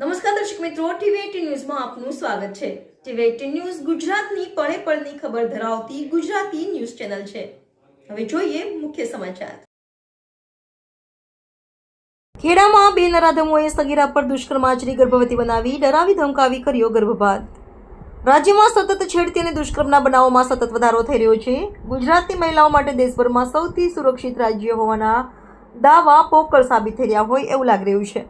નમસ્કાર દર્શક મિત્રો ટીવી ન્યૂઝમાં આપનું સ્વાગત છે. ટીવી એટીન ન્યૂઝ ગુજરાતની પળે પળની ખબર ધરાવતી ગુજરાતી ન્યૂઝ ચેનલ છે. હવે જોઈએ મુખ્ય સમાચાર. ખેડામાં બે નરાધમોએ સગીરા પર દુષ્કર્મ આચરી ગર્ભવતી બનાવી, ડરાવી, ધમકાવી, કર્યો ગર્ભપાત. રાજ્યમાં સતત છેડતી અને દુષ્કર્મના બનાવોમાં સતત વધારો થઈ રહ્યો છે. ગુજરાતની મહિલાઓ માટે દેશભરમાં સૌથી સુરક્ષિત રાજ્ય હોવાના દાવા પોકળ સાબિત થઈ રહ્યા હોય એવું લાગી રહ્યું છે.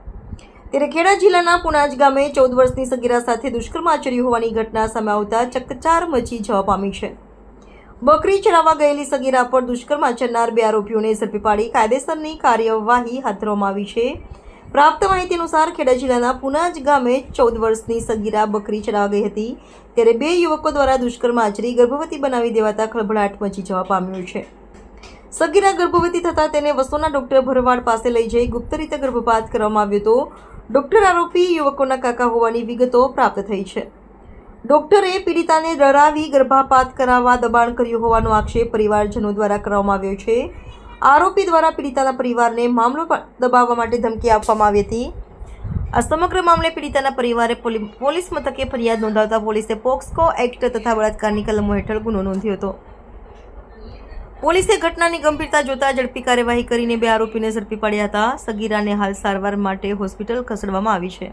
ત્યારે ખેડા જિલ્લાના પુનાજ ગામે ચૌદ વર્ષની સગીરા સાથે દુષ્કર્મ આચર્યું હોવાની ઘટના સામે આવતા ચકચાર મચી જવા પામી છે. બકરી ચરાવવા ગયેલી સગીરા પર દુષ્કર્મ આચરનાર બે આરોપીઓને ઝડપી પાડી કાયદેસરની કાર્યવાહી હાથ ધરવામાં આવી છે. પ્રાપ્ત માહિતી અનુસાર ખેડા જિલ્લાના પુનાજ ગામે ચૌદ વર્ષની સગીરા બકરી ચરાવવા ગઈ હતી, ત્યારે બે યુવકો દ્વારા દુષ્કર્મ આચરી ગર્ભવતી બનાવી દેવાતા ખળભળાટ મચી જવા પામ્યો છે. સગીરા ગર્ભવતી થતાં તેને વસોના ડોક્ટર ભરવાડ પાસે લઈ જઈ ગુપ્ત રીતે ગર્ભપાત કરવામાં આવ્યો હતો. ડોક્ટર આરોપી યુવકોના કાકા હોવાની વિગતો પ્રાપ્ત થઈ છે. ડોક્ટરે પીડિતાને ડરાવી ગર્ભાપાત કરાવવા દબાણ કર્યું હોવાનો આક્ષેપ પરિવારજનો દ્વારા કરવામાં આવ્યો છે. આરોપી દ્વારા પીડિતાના પરિવારને મામલો દબાવવા માટે ધમકી આપવામાં આવી હતી. આ સમગ્ર મામલે પીડિતાના પરિવારે પોલી- પોલીસ મથકે ફરિયાદ નોંધાવતા પોલીસે પોક્સકો એક્ટ તથા બળાત્કારની કલમો હેઠળ ગુનો નોંધ્યો હતો. પોલીસે ઘટનાની ગંભીરતા જોતા ઝડપી કાર્યવાહી કરીને બે આરોપીને ઝડપી પાડ્યા હતા. સગીરાને હાલ સારવાર માટે હોસ્પિટલ ખસેડવામાં આવી છે.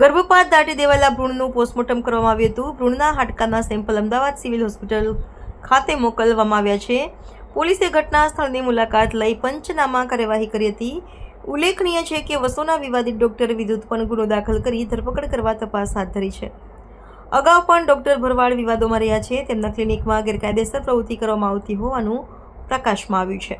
ગર્ભપાત દાટી દેવાયેલા ભ્રૂણનું પોસ્ટમોર્ટમ કરવામાં આવ્યું હતું. ભ્રૂણના હાડકાના સેમ્પલ અમદાવાદ સિવિલ હોસ્પિટલ ખાતે મોકલવામાં આવ્યા છે. પોલીસે ઘટના સ્થળની મુલાકાત લઈ પંચનામા કાર્યવાહી કરી હતી. ઉલ્લેખનીય છે કે વસોના વિવાદિત ડોક્ટર વિરુદ્ધ પણ ગુનો દાખલ કરી ધરપકડ કરવા તપાસ હાથ ધરી છે. અગાઉ પણ ડૉક્ટર ભરવાડ વિવાદોમાં રહ્યા છે. તેમના ક્લિનિકમાં ગેરકાયદેસર પ્રવૃત્તિ કરવામાં આવતી હોવાનું પ્રકાશમાં આવ્યું છે.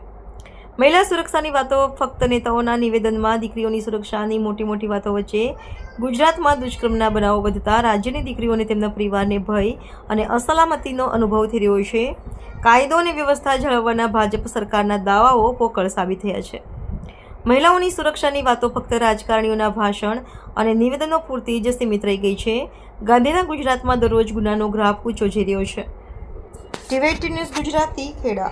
મહિલા સુરક્ષાની વાતો ફક્ત નેતાઓના નિવેદનમાં દીકરીઓની સુરક્ષાની મોટી મોટી વાતો વચ્ચે ગુજરાતમાં દુષ્કર્મના બનાવો વધતા રાજ્યની દીકરીઓને તેમના પરિવારને ભય અને અસલામતીનો અનુભવ થઈ રહ્યો છે. કાયદો અને વ્યવસ્થા જાળવવાના ભાજપ સરકારના દાવાઓ પોકળ સાબિત થયા છે. મહિલાઓની સુરક્ષાની વાતો ફક્ત રાજકારણીઓના ભાષણ અને નિવેદનો પૂરતી જ સીમિત રહી ગઈ છે. ગાંધીના ગુજરાતમાં દરરોજ ગુનાનો ગ્રાફ ઊંચો જઈ રહ્યો છે. TV news Gujarati Kheda.